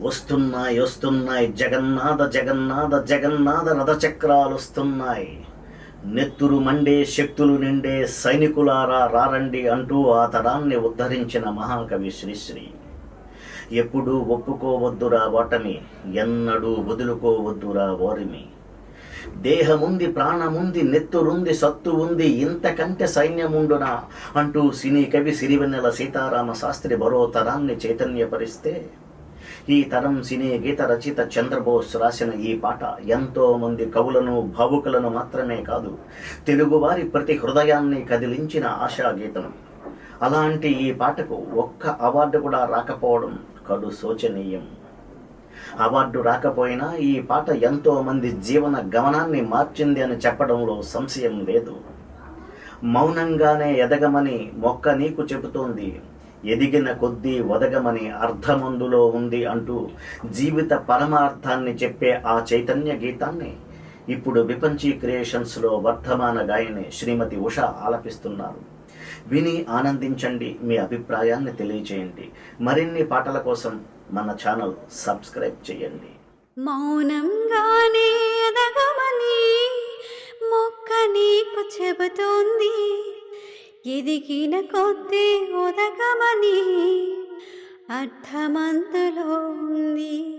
వస్తున్నాయి వస్తున్నాయి. జగన్నాథ జగన్నాథ జగన్నాథ రథచక్రాలు వస్తున్నాయి. నెత్తురు మండే శక్తులు నిండే సైనికులారా రారండి అంటూ ఆ తరాన్ని ఉద్ధరించిన మహాకవి శ్రీశ్రీ ఎప్పుడూ ఒప్పుకోవద్దురా ఓటమి ఎన్నడూ వదులుకోవద్దురా ఓరిమి దేహముంది ప్రాణముంది నెత్తురుంది సత్తు ఉంది ఇంతకంటే సైన్యముండునా అంటూ సినీ కవి సిరివెన్నెల సీతారామ శాస్త్రి మరో తరాన్ని చైతన్యపరిస్తే ఈ తరం సినీ గీత రచయిత చంద్రబోస్ రాసిన ఈ పాట ఎంతో మంది కవులను భావుకులను మాత్రమే కాదు తెలుగువారి ప్రతి హృదయాన్ని కదిలించిన ఆశా గీతం. అలాంటి ఈ పాటకు ఒక్క అవార్డు కూడా రాకపోవడం కడు శోచనీయం. అవార్డు రాకపోయినా ఈ పాట ఎంతో మంది జీవన గమనాన్ని మార్చింది అని చెప్పడంలో సంశయం లేదు. మౌనంగానే ఎదగమని మొక్క నీకు చెబుతోంది. ఎదిగిన కొద్దీ వదగమని అర్థమందులో ఉంది అంటూ జీవిత పరమార్థాన్ని చెప్పే ఆ చైతన్య గీతాన్ని ఇప్పుడు విపంచీ క్రియేషన్స్లో వర్ధమాన గాయని శ్రీమతి ఉష ఆలపిస్తున్నారు. విని ఆనందించండి మీ అభిప్రాయాన్ని తెలియచేయండి. మరిన్ని పాటల కోసం మన ఛానల్ సబ్స్క్రైబ్ చేయండి. మౌనంగానే ఎదిగిన కొద్దీ ఒదగమని అర్థమంతులో ఉంది.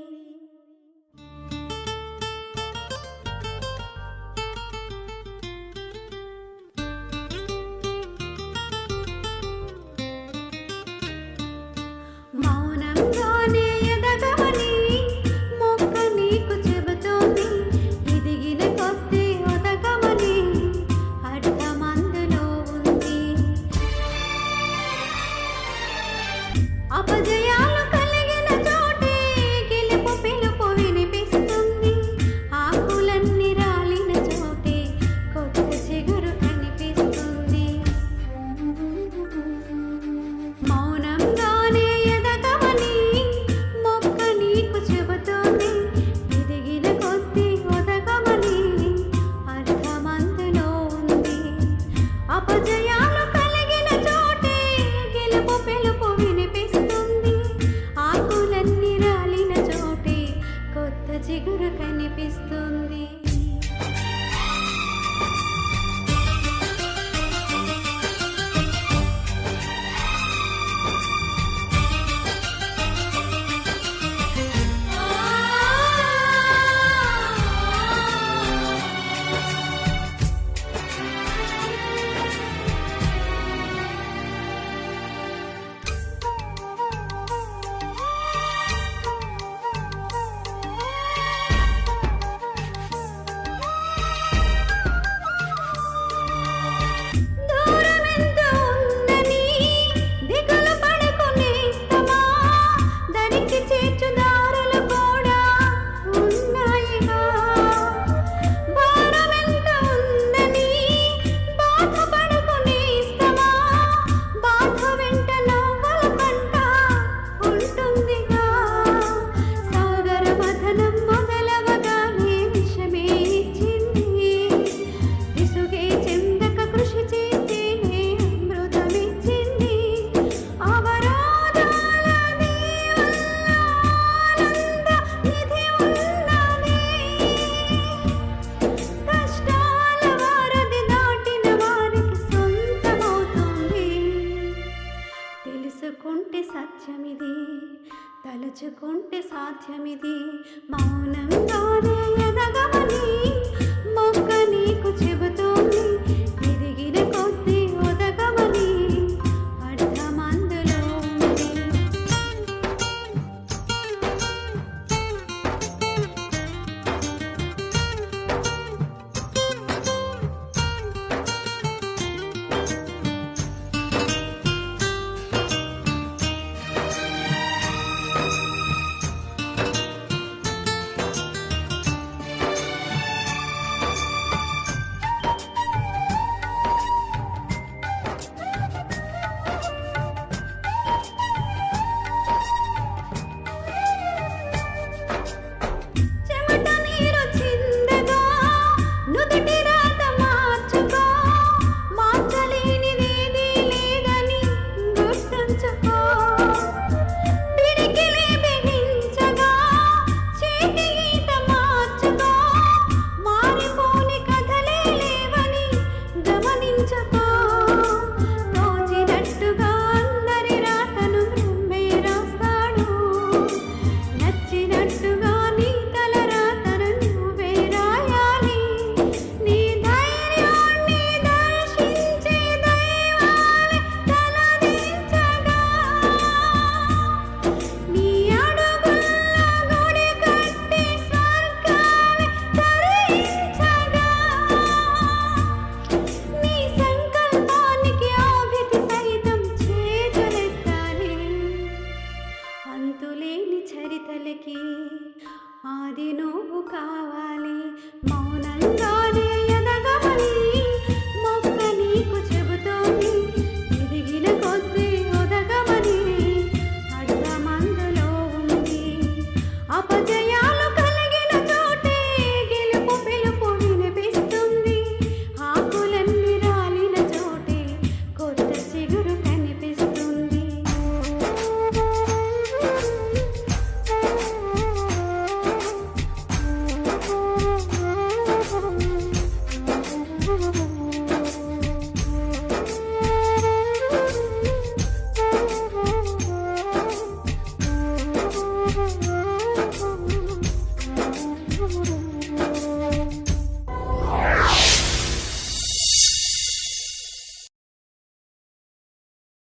తెలుసుకుంటే తలుచుకుంటే సాధ్యమిది. మౌనంలోనే ఎదగమని మొక్క నీకు చెబుతూ